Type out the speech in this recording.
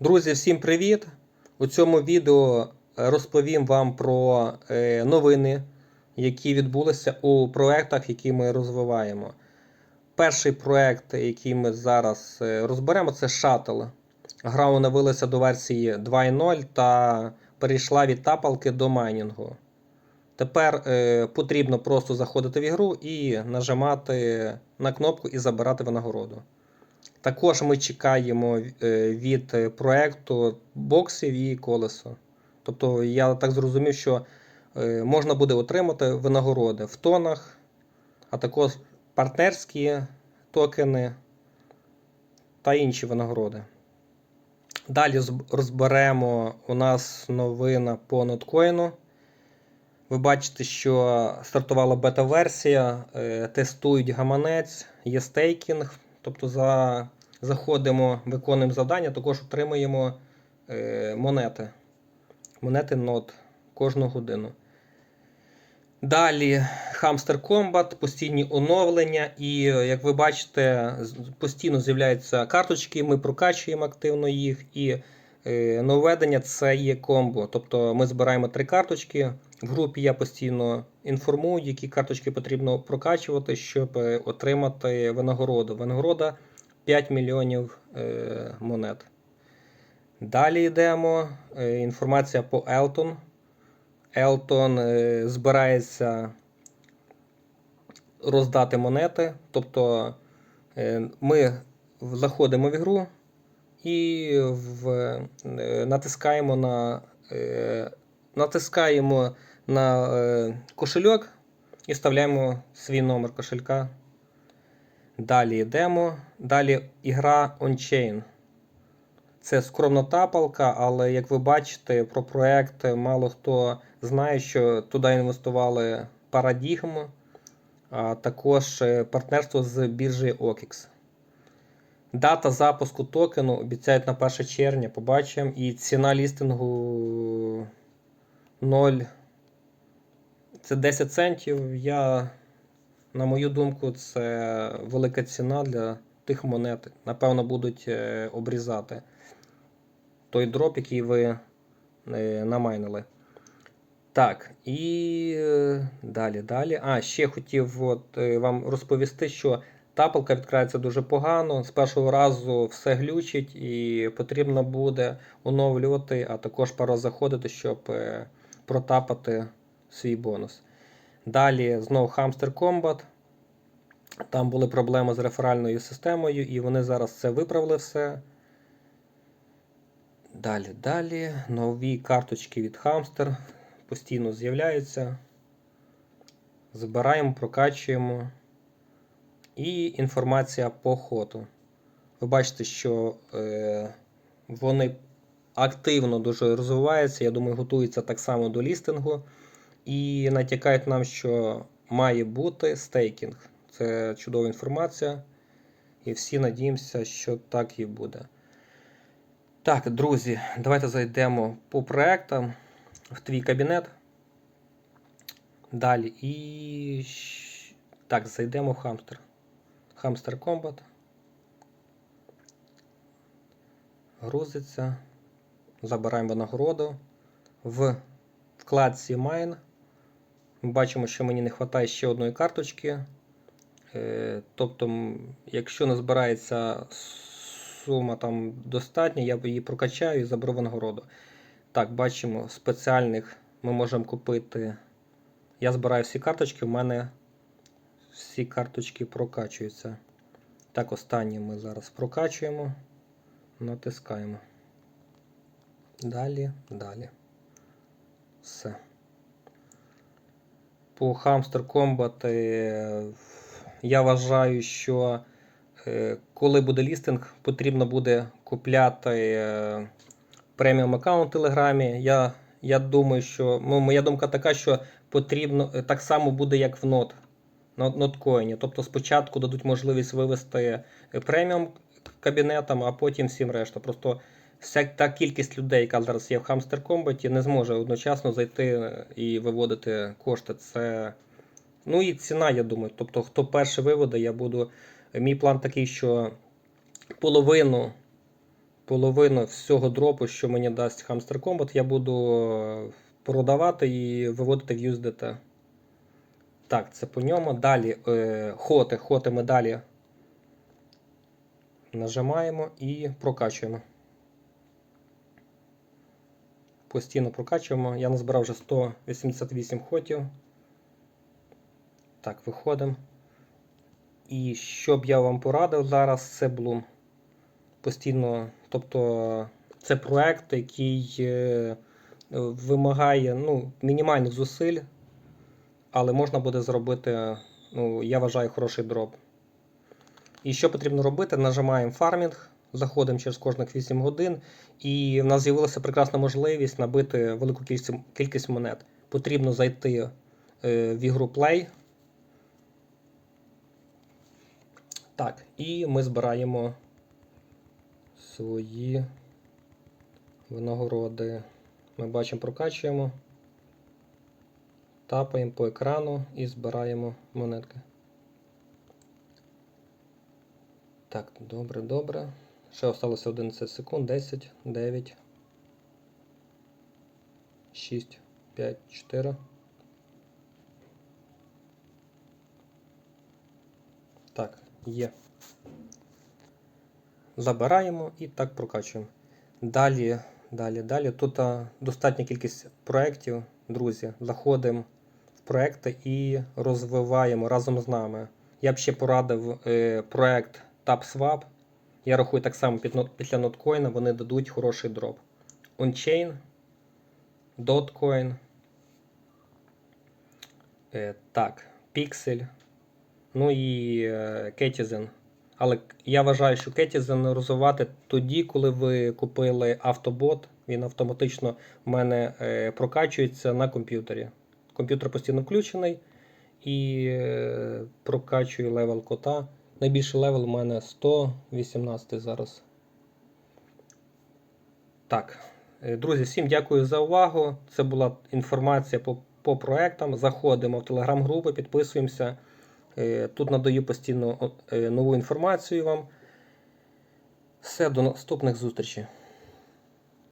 Друзі, всім привіт! У цьому відео розповім вам про е, новини, які відбулися у проєктах, які ми розвиваємо. Перший проєкт, який ми зараз е, розберемо, це Shuttle. Гра оновилася до версії 2.0 та перейшла від тапалки до майнінгу. Тепер е, потрібно просто заходити в ігру і нажимати на кнопку і забирати винагороду. Також ми чекаємо е, від е, проекту боксів і колесо. Тобто я так зрозумів, що е, можна буде отримати винагороди в тонах, а також партнерські токени та інші винагороди. Далі розберемо у нас новина по ноткоїну. Ви бачите, що стартувала бета-версія, тестують гаманець, є стейкінг. Тобто за, заходимо, виконуємо завдання, також отримуємо е, монети. Монети нот кожну годину. Далі Hamster Combat, постійні оновлення, і е, як ви бачите, постійно з'являються карточки, ми прокачуємо активно їх. І е, нововведення це є комбо. Тобто ми збираємо три карточки. В групі я постійно інформую, які карточки потрібно прокачувати, щоб е, отримати винагороду. Винагорода 5 мільйонів е, монет. Далі йдемо. Е, інформація по. Елтон е, збирається роздати монети. Тобто ми заходимо в ігру і в, натискаємо на, натискаємо на е, кошельок і вставляємо свій номер кошелька. Далі йдемо. Далі ігра OnChain. Це скромна тапалка, але як ви бачите, про проект мало хто знає, що туди інвестували Paradigm, а також е, партнерство з біржею OKX. Дата запуску токену обіцяють на 1 червня, побачимо. І ціна лістингу 0. Це 10 центів. Я, на мою думку, це велика ціна для тих монет. Напевно, будуть е, обрізати той дроп, який ви е, намайнили. Так, і е, далі, далі. А, ще хотів от, вам розповісти, що тапалка відкрається дуже погано. З першого разу все глючить і потрібно буде оновлювати, а також пора заходити, щоб протапати свій бонус. Далі знову Hamster Combat. Там були проблеми з реферальною системою, і вони зараз це виправили все. Далі, далі. Нові карточки від Hamster постійно з'являються. Збираємо, прокачуємо. І інформація по хоту. Ви бачите, що е, вони активно дуже розвиваються. Я думаю, готуються так само до лістингу. І натякають нам, що має бути стейкінг. Це чудова інформація. І всі надіємося, що так і буде. Так, друзі, давайте зайдемо по проектам в твій кабінет. Далі. І. Так, зайдемо в Hamster. Hamster Combat. Грузиться. Забираємо винагороду. В вкладці Mine. Ми бачимо, що мені не вистачає ще одної карточки. Е, Тобто, якщо не збирається сума там достатня, я її прокачаю і заберу винагороду. Так, бачимо, спеціальних ми можемо купити. Я збираю всі карточки, у мене всі карточки прокачуються. Так, останні ми зараз прокачуємо, натискаємо. Далі, далі. Все. По Hamster Combat я вважаю, що е, коли буде лістинг, потрібно буде купляти е, преміум аккаунт в Телеграмі. Я, я думаю, що ну, моя думка така, що потрібно е, так само буде, як в нот. На. Тобто спочатку дадуть можливість вивести преміум кабінетам, а потім всім решта. Просто та кількість людей, яка зараз є в Hamster Combat, не зможе одночасно зайти і виводити кошти. Це Ну і ціна, я думаю. Тобто, хто перший виведе, я буду. Мій план такий, що половину половину всього дропу, що мені дасть Hamster Combat, я буду продавати і виводити в USDT. Так, це по ньому. Далі е, хоти, хоти ми далі нажимаємо і прокачуємо. Постійно прокачуємо. Я назбирав вже 188 хотів. Так, виходимо. І що б я вам порадив зараз, це Bloom. Постійно, тобто, це проект, який е, вимагає ну, мінімальних зусиль, але можна буде зробити, ну, я вважаю, хороший дроп. І що потрібно робити? Нажимаємо фармінг, заходимо через кожних 8 годин, і в нас з'явилася прекрасна можливість набити велику кількість, монет. Потрібно зайти е, в ігру Play. Так, і ми збираємо свої винагороди. Ми бачимо, прокачуємо, тапаємо по екрану і збираємо монетки. Так, добре, добре. Ще осталося 11 секунд. 10, 9, 6, 5, 4. Так, є. Забираємо і так прокачуємо. Далі, далі, далі. Тут достатня кількість проєктів, друзі. Заходимо в проекти і розвиваємо разом з нами. Я б ще порадив е, проект TapSwap. Я рахую так само після ноткоїна вони дадуть хороший дроп. OnChain, Dotcoin. Е, так, Pixel. Ну і е, Ketizen. Але я вважаю, що Ketizen розвивати тоді, коли ви купили автобот, він автоматично в мене е, прокачується на комп'ютері. Комп'ютер постійно включений і прокачує левел кота. Найбільший левел у мене 118 зараз. Так, е, друзі, всім дякую за увагу. Це була інформація по, по проектам. Заходимо в телеграм-групи, підписуємося. Е, Тут надаю постійно е, нову інформацію вам. Все, до наступних зустрічей.